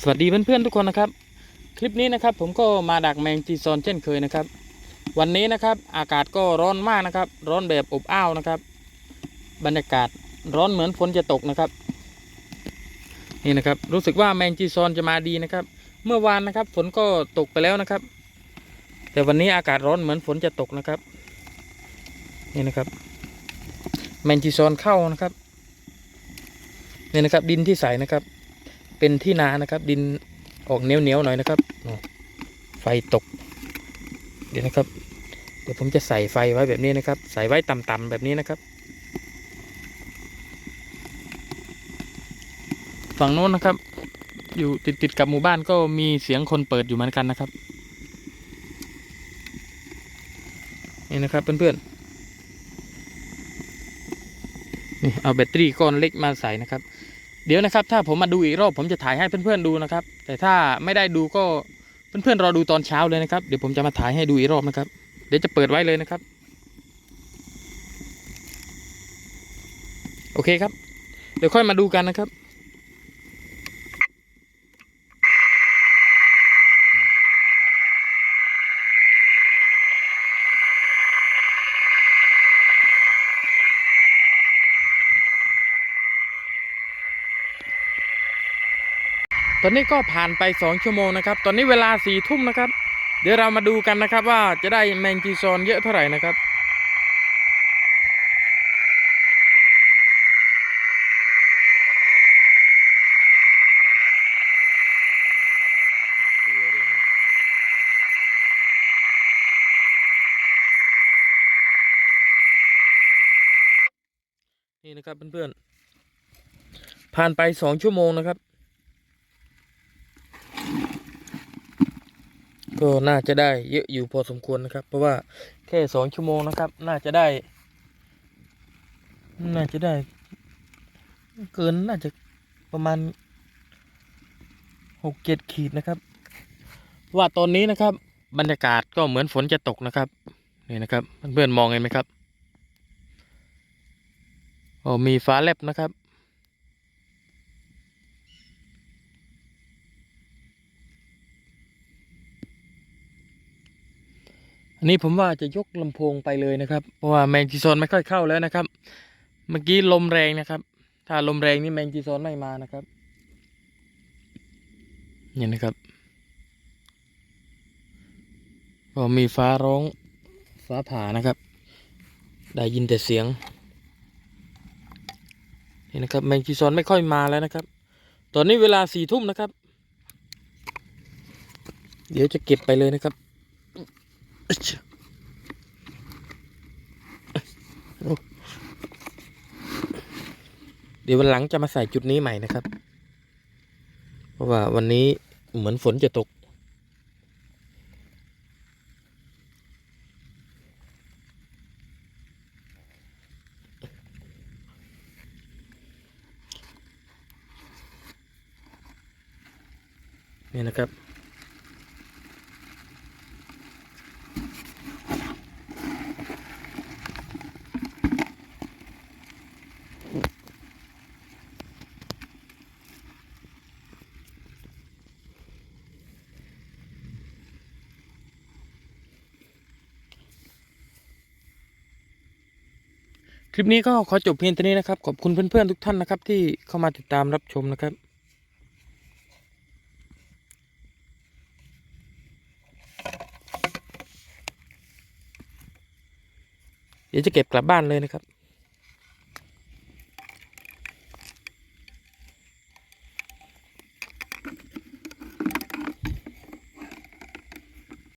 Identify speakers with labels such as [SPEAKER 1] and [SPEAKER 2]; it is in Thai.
[SPEAKER 1] สวัสดีเพื่อนๆทุกคนนะครับ คลิปนี้นะครับผมก็มาดักแมงจีซอนเช่นเคยนะครับ วันนี้นะครับอากาศก็ร้อนมากนะครับ ร้อนแบบอบอ้าวนะครับ บรรยากาศร้อนเหมือนฝนจะตกนะครับ นี่นะครับรู้สึกว่าแมงจีซอนจะมาดีนะครับ เมื่อวานนะครับฝนก็ตกไปแล้วนะครับ แต่วันนี้อากาศร้อนเหมือนฝนจะตกนะครับ นี่นะครับแมงจีซอนเข้านะครับนี่นะครับดินที่ใสนะครับ เป็นที่นานะครับ ดินออกเหนียวๆหน่อยนะครับ ไฟตก เดี๋ยวนะครับ เดี๋ยวผมจะใส่ไฟไว้แบบนี้นะครับ ใส่ไว้ต่ำๆแบบนี้นะครับ ฝั่งโน้นนะครับ อยู่ติดๆกับหมู่บ้านก็มีเสียงคนเปิดอยู่เหมือนกันนะครับ นี่นะครับเพื่อนๆนี่เอาแบตเตอรี่ก้อนเล็กมาใส่นะครับ เดี๋ยวนะครับ ถ้าผมมาดูอีกรอบผมจะถ่ายให้เพื่อนๆดูนะครับ แต่ถ้าไม่ได้ดูก็เพื่อนๆรอดูตอนเช้าเลยนะครับ เดี๋ยวผมจะมาถ่ายให้ดูอีกรอบนะครับ เดี๋ยวจะเปิดไว้เลยนะครับ โอเคครับ เดี๋ยวค่อยมาดูกันนะครับ ตอนนี้ก็ผ่านไปสองชั่วโมงนะครับ ตอนนี้เวลาสี่ทุ่มนะครับ เดี๋ยวเรามาดูกันนะครับว่าจะได้แมงจีซอนเยอะเท่าไหร่นะครับนี่นะครับเพื่อนๆ ผ่านไปสองชั่วโมงนะครับ ก็น่าจะได้เยอะอยู่พอสมควรนะครับ เพราะว่าแค่สองชั่วโมงนะครับ น่าจะได้ น่าจะได้ เกินน่าจะประมาณหกเจ็ดขีดนะครับ ว่าตอนนี้นะครับ บรรยากาศก็เหมือนฝนจะตกนะครับนี่นะครับเพื่อนๆมองเห็นไหมครับโอ้มีฟ้าแลบนะครับ นนี้ผมว่าจะยกลำโพงไปเลยนะครับ เพราะว่าแมงจีซอนไม่ค่อยเข้าแล้วนะครับ เมื่อกี้ลมแรงนะครับ ถ้าลมแรงนี่แมงจีซอนไม่มานะครับนี่นะครับ ก็มีฟ้าร้องฟ้าผ่านะครับ ได้ยินแต่เสียงนี่นะครับแมงจีซอนไม่ค่อยมาแล้วนะครับ ตอนนี้เวลาสี่ทุ่มนะครับ เดี๋ยวจะเก็บไปเลยนะครับ เดี๋ยววันหลังจะมาใส่จุดนี้ใหม่นะครับ เพราะว่าวันนี้เหมือนฝนจะตก นี่นะครับ คลิปนี้ก็ขอจบเพียงเท่านี้นะครับ ขอบคุณเพื่อนๆทุกท่านนะครับ ที่เข้ามาติดตามรับชมนะครับเดี๋ยวจะเก็บกลับบ้านเลยนะครับ